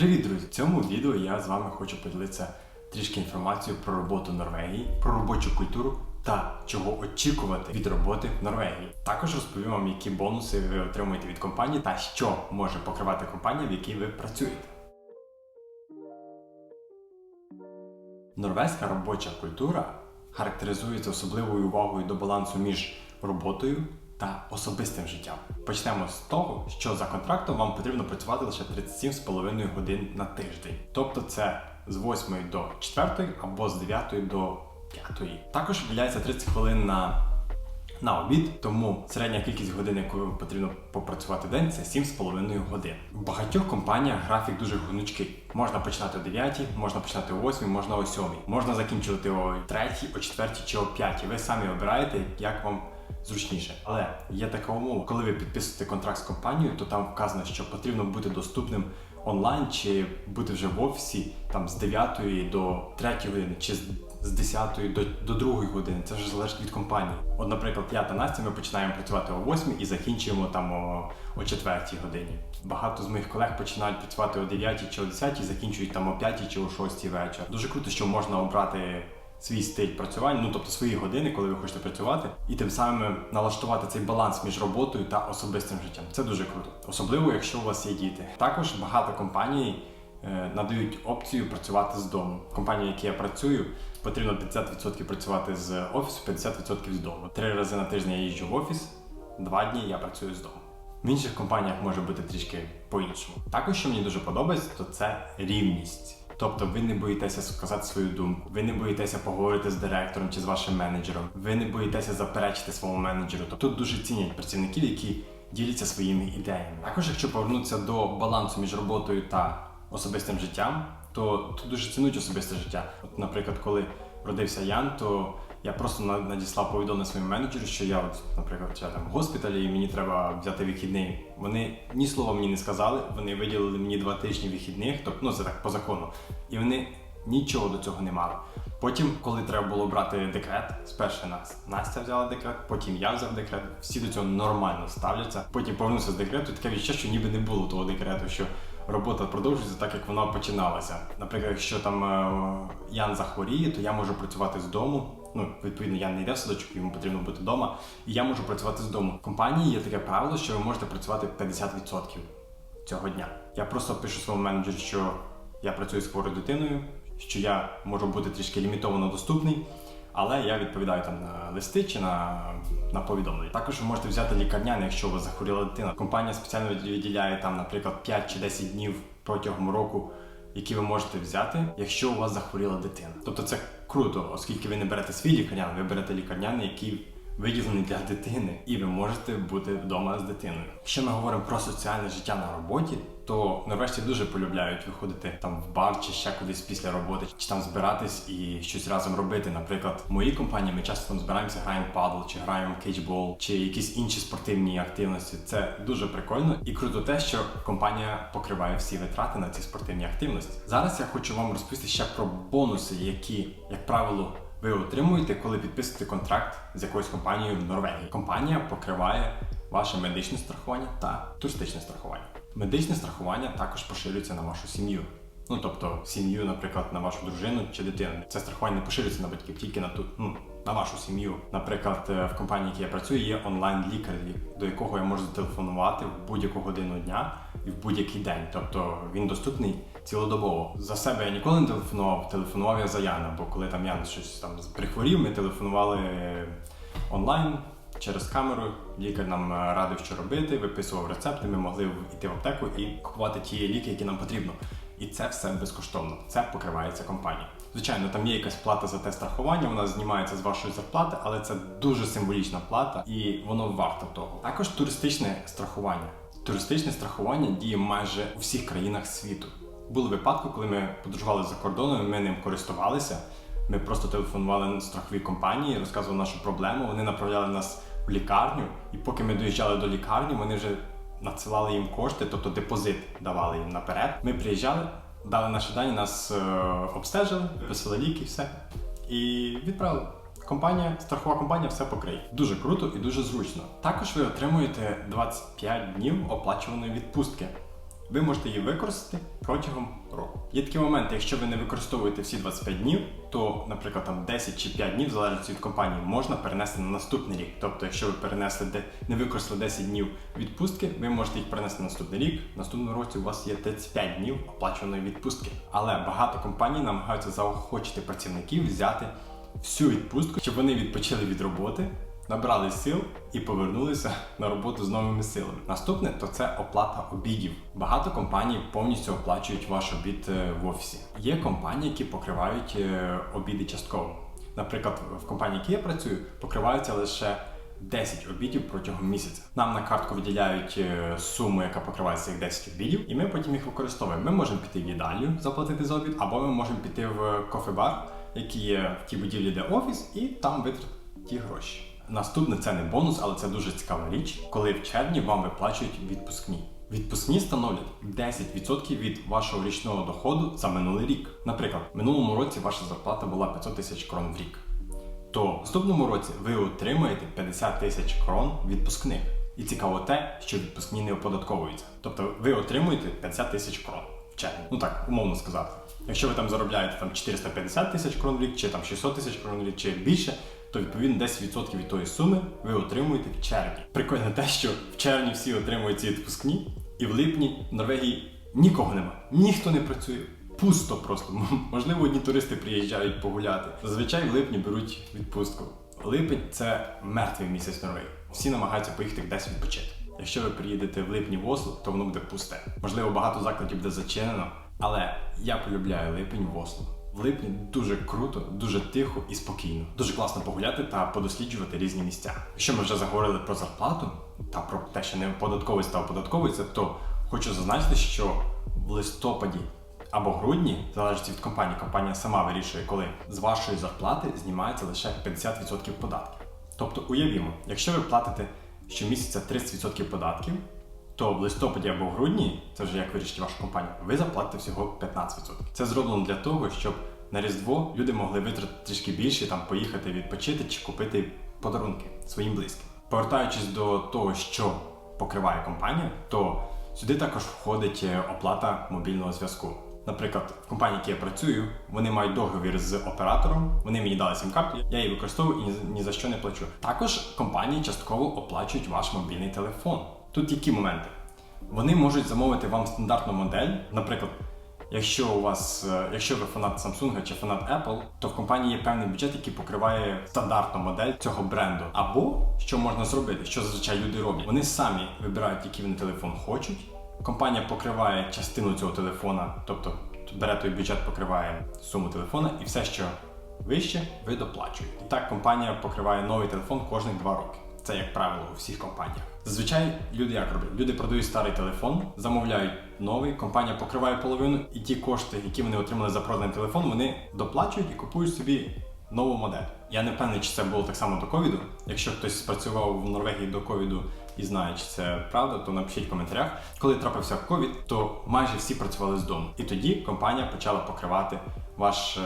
Привіт, друзі! В цьому відео я з вами хочу поділитися трішки інформацією про роботу Норвегії, про робочу культуру та чого очікувати від роботи в Норвегії. Також розповім вам, які бонуси ви отримуєте від компанії та що може покривати компанія, в якій ви працюєте. Норвезька робоча культура характеризується особливою увагою до балансу між роботою та особистим життям. Почнемо з того, що за контрактом вам потрібно працювати лише 37,5 годин на тиждень. Тобто це з 8 до 4 або з 9 до 5. Також виділяється 30 хвилин на на обід, тому середня кількість годин, яку потрібно попрацювати в день, це 7,5 годин. В багатьох компаніях графік дуже гнучкий. Можна починати о 9, можна починати о 8, можна о 7. Можна закінчувати о 3, о 4 чи о 5. Ви самі обираєте, як вам зручніше. Але є така умова, коли ви підписуєте контракт з компанією, то там вказано, що потрібно бути доступним онлайн чи бути вже в офісі там з 9 до 3 години, чи з з 10 до, до 2 години. Це вже залежить від компанії. От, наприклад, я та Настя ми починаємо працювати о 8 і закінчуємо там о, о 4 годині. Багато з моїх колег починають працювати о 9 чи о 10 і закінчують там о 5 чи о 6 вечора. Дуже круто, що можна обрати свій стиль працювання, ну тобто свої години, коли ви хочете працювати, і тим самим налаштувати цей баланс між роботою та особистим життям. Це дуже круто, особливо якщо у вас є діти. Також багато компаній е, надають опцію працювати з дому. Компанія, в якій я працюю, потрібно 50% працювати з офісу, 50% з дому. Три рази на тиждень я їжджу в офіс, два дні я працюю з дому. В інших компаніях може бути трішки по-іншому. Також, що мені дуже подобається, то це рівність. Тобто ви не боїтеся сказати свою думку, ви не боїтеся поговорити з директором чи з вашим менеджером, ви не боїтеся заперечити своєму менеджеру. Тобто тут дуже цінять працівників, які діляться своїми ідеями. Також, якщо повернутися до балансу між роботою та особистим життям, то тут дуже цінують особисте життя. От, наприклад, коли родився Ян, то я просто надіслав повідомлення своєму менеджеру, що я, от, наприклад, я там в госпіталі і мені треба взяти вихідний. Вони ні слова мені не сказали, вони виділили мені два тижні вихідних, тобто ну це так по закону. І вони нічого до цього не мали. Потім, коли треба було брати декрет, спершу нас Настя взяла декрет, потім я взяв декрет. Всі до цього нормально ставляться. Потім повернувся з декрету, таке відчуття, що ніби не було того декрету. що робота продовжується так, як вона починалася. Наприклад, якщо там е, Ян захворіє, то я можу працювати з дому. Ну, відповідно, Ян не йде в садочок, йому потрібно бути вдома, і я можу працювати з дому. В компанії є таке правило, що ви можете працювати 50% цього дня. Я просто пишу своєму менеджеру, що я працюю з хворою дитиною, що я можу бути трішки лімітовано доступний. Але я відповідаю там на листи чи на на повідомлення. Також ви можете взяти лікарняне, якщо у вас захворіла дитина. Компанія спеціально виділяє там, наприклад, 5 чи 10 днів протягом року, які ви можете взяти, якщо у вас захворіла дитина. Тобто це круто, оскільки ви не берете свій лікарняний, ви берете лікарняний, який виділений для дитини, і ви можете бути вдома з дитиною. Якщо ми говоримо про соціальне життя на роботі, то норвежці дуже полюбляють виходити там в бар чи ще кудись після роботи, чи там збиратись і щось разом робити. Наприклад, в моїй компанії ми часто там збираємося, граємо падл, чи граємо кейджбол, чи якісь інші спортивні активності. Це дуже прикольно і круто те, що компанія покриває всі витрати на ці спортивні активності. Зараз я хочу вам розповісти ще про бонуси, які, як правило, ви отримуєте, коли підписуєте контракт з якоюсь компанією в Норвегії. Компанія покриває ваше медичне страхування та туристичне страхування. Медичне страхування також поширюється на вашу сім'ю. Ну тобто сім'ю, наприклад, на вашу дружину чи дитину. Це страхування не поширюється на батьків, тільки на ту ну, на вашу сім'ю. Наприклад, е, в компанії, якій я працюю, є онлайн-лікар, до якого я можу зателефонувати в будь-яку годину дня і в будь-який день. Тобто він доступний цілодобово. За себе я ніколи не телефонував, телефонував я за Яна, бо коли там Ян щось там прихворів, ми телефонували онлайн. Через камеру лікар нам е, радив, що робити, виписував рецепти. Ми могли йти в аптеку і купувати ті ліки, які нам потрібно. І це все безкоштовно. Це покривається компанія. Звичайно, там є якась плата за те страхування, вона знімається з вашої зарплати, але це дуже символічна плата, і воно варто того. Також туристичне страхування. Туристичне страхування діє майже у всіх країнах світу. Були випадки, коли ми подорожували за кордоном, ми ним користувалися. Ми просто телефонували на страхові компанії, розказували нашу проблему. Вони направляли нас в лікарню, і поки ми доїжджали до лікарні, вони вже надсилали їм кошти, тобто депозит давали їм наперед. Ми приїжджали, дали наші дані, нас е, обстежили, виписали ліки, все і відправили. Компанія, страхова компанія все покриє. Дуже круто і дуже зручно. Також ви отримуєте 25 днів оплачуваної відпустки. Ви можете її використати протягом року. Є такі моменти, якщо ви не використовуєте всі 25 днів, то, наприклад, там 10 чи 5 днів, залежно від компанії, можна перенести на наступний рік. Тобто, якщо ви перенесли не використали 10 днів відпустки, ви можете їх перенести на наступний рік. В наступному році у вас є 35 днів оплачуваної відпустки. Але багато компаній намагаються заохочити працівників взяти всю відпустку, щоб вони відпочили від роботи, набрали сил і повернулися на роботу з новими силами. Наступне то це оплата обідів. Багато компаній повністю оплачують ваш обід е, в офісі. Є компанії, які покривають е, обіди частково. Наприклад, в компанії, які я працюю, покриваються лише 10 обідів протягом місяця. Нам на картку виділяють е, суму, яка покриває цих 10 обідів, і ми потім їх використовуємо. Ми можемо піти в їдальню, заплатити за обід, або ми можемо піти в кофе-бар, який є в тій будівлі, де офіс, і там витратити ті гроші. Наступне це не бонус, але це дуже цікава річ, коли в червні вам виплачують відпускні. Відпускні становлять 10% від вашого річного доходу за минулий рік. Наприклад, в минулому році ваша зарплата була 500 тисяч крон в рік. То в наступному році ви отримаєте 50 тисяч крон відпускних. І цікаво те, що відпускні не оподатковуються. Тобто ви отримуєте 50 тисяч крон в червні. Ну так, умовно сказати. Якщо ви там заробляєте там 450 тисяч крон в рік, чи там 600 тисяч крон в рік, чи більше, то відповідно 10% від тої суми ви отримуєте в червні. Прикольно те, що в червні всі отримують ці відпускні, і в липні в Норвегії нікого нема, ніхто не працює. Пусто просто. Можливо, одні туристи приїжджають погуляти. Зазвичай в липні беруть відпустку. Липень це мертвий місяць Норвегії. Всі намагаються поїхати десь відпочити. Якщо ви приїдете в липні в Осло, то воно буде пусте. Можливо, багато закладів буде зачинено, але я полюбляю липень в Осло. В липні дуже круто, дуже тихо і спокійно. Дуже класно погуляти та подосліджувати різні місця. Якщо ми вже заговорили про зарплату та про те, що не оподатковується та оподатковується, то хочу зазначити, що в листопаді або грудні, залежить від компанії, компанія сама вирішує, коли з вашої зарплати знімається лише 50% податків. Тобто уявімо, якщо ви платите щомісяця 30% податків, то в листопаді або в грудні, це вже як вирішить ваша компанія, ви заплатите всього 15%. Це зроблено для того, щоб на Різдво люди могли витратити трішки більше, там поїхати відпочити чи купити подарунки своїм близьким. Повертаючись до того, що покриває компанія, то сюди також входить е, оплата мобільного зв'язку. Наприклад, в компанії, в якій я працюю, вони мають договір з оператором, вони мені дали сім-карту, я її використовую і ні за що не плачу. Також компанії частково оплачують ваш мобільний телефон. Тут які моменти? Вони можуть замовити вам стандартну модель, наприклад. Якщо у вас, е, якщо ви фанат Samsung чи фанат Apple, то в компанії є певний бюджет, який покриває стандартну модель цього бренду. Або що можна зробити, що зазвичай люди роблять. Вони самі вибирають, який вони телефон хочуть. Компанія покриває частину цього телефона, тобто бере той бюджет, покриває суму телефона, і все, що вище, ви доплачуєте. І так компанія покриває новий телефон кожних два роки. Це як правило у всіх компаніях. Зазвичай люди як роблять? Люди продають старий телефон, замовляють новий, компанія покриває половину, і ті кошти, які вони отримали за проданий телефон, вони доплачують і купують собі нову модель. Я не впевнений, чи це було так само до ковіду. Якщо хтось спрацював в Норвегії до ковіду і знає, чи це правда, то напишіть в коментарях. Коли трапився ковід, то майже всі працювали з дому. І тоді компанія почала покривати ваш е,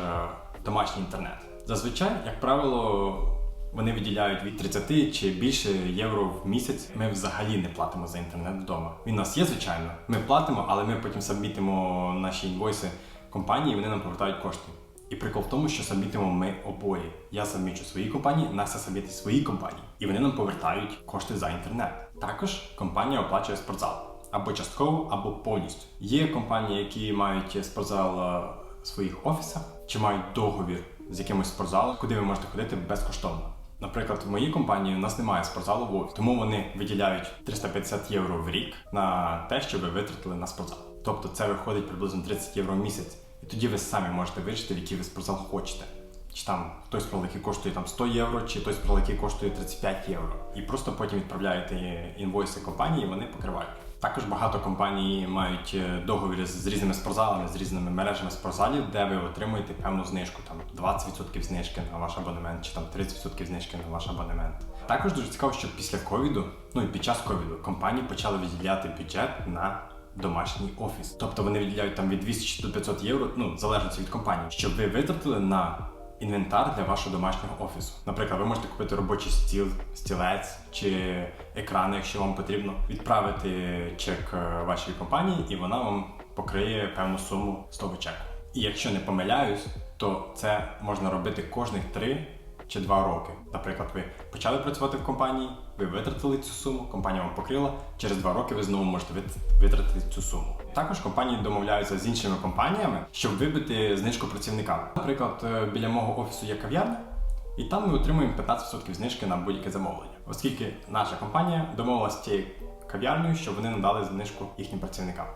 домашній інтернет. Зазвичай, як правило, вони виділяють від 30 чи більше євро в місяць. Ми взагалі не платимо за інтернет вдома. Він у нас є, звичайно. Ми платимо, але ми потім сабмітимо наші інвойси компанії, і вони нам повертають кошти. І прикол в тому, що сабмітимо ми обоє. Я сабмічу свої компанії, Настя сабмітить свої компанії. І вони нам повертають кошти за інтернет. Також компанія оплачує спортзал або частково, або повністю. Є компанії, які мають спортзал е, в своїх офісах чи мають договір з якимось спортзалом, куди ви можете ходити безкоштовно. Наприклад, в моїй компанії у нас немає спортзалу в офісі, тому вони виділяють 350 євро в рік на те, що ви витратили на спортзал. Тобто це виходить приблизно 30 євро в місяць. І тоді ви самі можете вирішити, в який ви спортзал хочете. Чи там хтось спортзал, який коштує там 100 євро, чи той спортзал, який коштує 35 євро. І просто потім відправляєте інвойси компанії, і вони покривають. Також багато компаній мають е, договір з, різними спортзалами, з різними мережами спортзалів, де ви отримуєте певну знижку, там 20% знижки на ваш абонемент, чи там 30% знижки на ваш абонемент. Також дуже цікаво, що після ковіду, ну і під час ковіду, компанії почали виділяти бюджет на домашній офіс. Тобто вони виділяють там від 200 до 500 євро, ну залежно від компанії, щоб ви витратили на інвентар для вашого домашнього офісу. Наприклад, ви можете купити робочий стіл, стілець чи екран, якщо вам потрібно, відправити чек е, вашій компанії, і вона вам покриє певну суму з того чеку. І якщо не помиляюсь, то це можна робити кожних 3 чи 2 роки. Наприклад, ви почали працювати в компанії, ви витратили цю суму, компанія вам покрила. Через 2 роки ви знову можете витратити цю суму. Також компанії домовляються з іншими компаніями, щоб вибити знижку працівникам. Наприклад, е, біля мого офісу є кав'ярня, і там ми отримуємо 15% знижки на будь-яке замовлення, оскільки наша компанія домовилася з тією кав'ярнею, щоб вони надали знижку їхнім працівникам.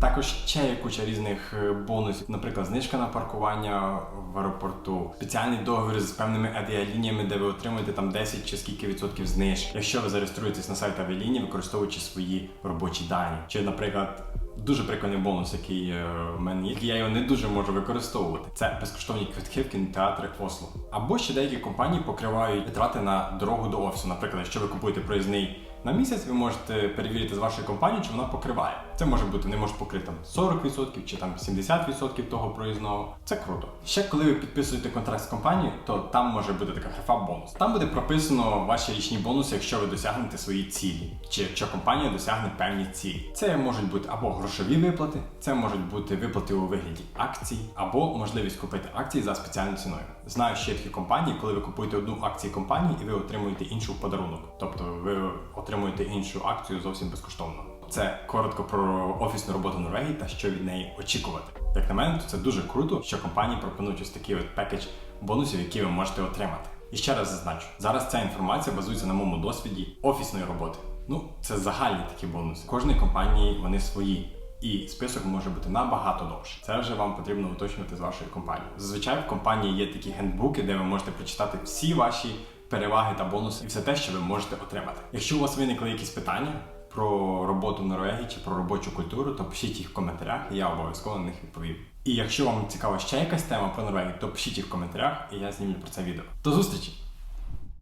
Також ще є куча різних е, бонусів, наприклад, знижка на паркування в аеропорту, спеціальний договір з певними авіалініями, де ви отримуєте там 10 чи скільки відсотків знижки, якщо ви зареєструєтесь на сайт авіалінії, використовуючи свої робочі дані. Чи, наприклад, дуже прикольний бонус, який е, в мене є, я його не дуже можу використовувати. Це безкоштовні квитки в кінотеатри Осло. Або ще деякі компанії покривають витрати на дорогу до офісу. Наприклад, якщо ви купуєте проїзний на місяць, ви можете перевірити з вашої компанії, чи вона покриває. Це може бути не може покрити там 40% чи там 70% того проїзного. Це круто. Ще коли ви підписуєте контракт з компанією, то там може бути така графа бонус. Там буде прописано ваші річні бонуси, якщо ви досягнете свої цілі, чи якщо компанія досягне певні цілі. Це можуть бути або грошові виплати, це можуть бути виплати у вигляді акцій, або можливість купити акції за спеціальною ціною. Знаю ще такі компанії, коли ви купуєте одну акцію компанії і ви отримуєте іншу в подарунок. Тобто ви отримуєте іншу акцію зовсім безкоштовно. Це коротко про офісну роботу Норвегії та що від неї очікувати. Як на мене, то це дуже круто, що компанії пропонують ось такий от пекедж бонусів, які ви можете отримати. І ще раз зазначу, зараз ця інформація базується на моєму досвіді офісної роботи. Ну, це загальні такі бонуси. Кожної компанії вони свої. І список може бути набагато довше. Це вже вам потрібно уточнювати з вашою компанією. Зазвичай в компанії є такі гендбуки, де ви можете прочитати всі ваші переваги та бонуси і все те, що ви можете отримати. Якщо у вас виникли якісь питання про роботу в Норвегії чи про робочу культуру, то пишіть їх в коментарях, і я обов'язково на них відповім. І якщо вам цікава ще якась тема про Норвегію, то пишіть їх в коментарях, і я знімлю про це відео. До зустрічі!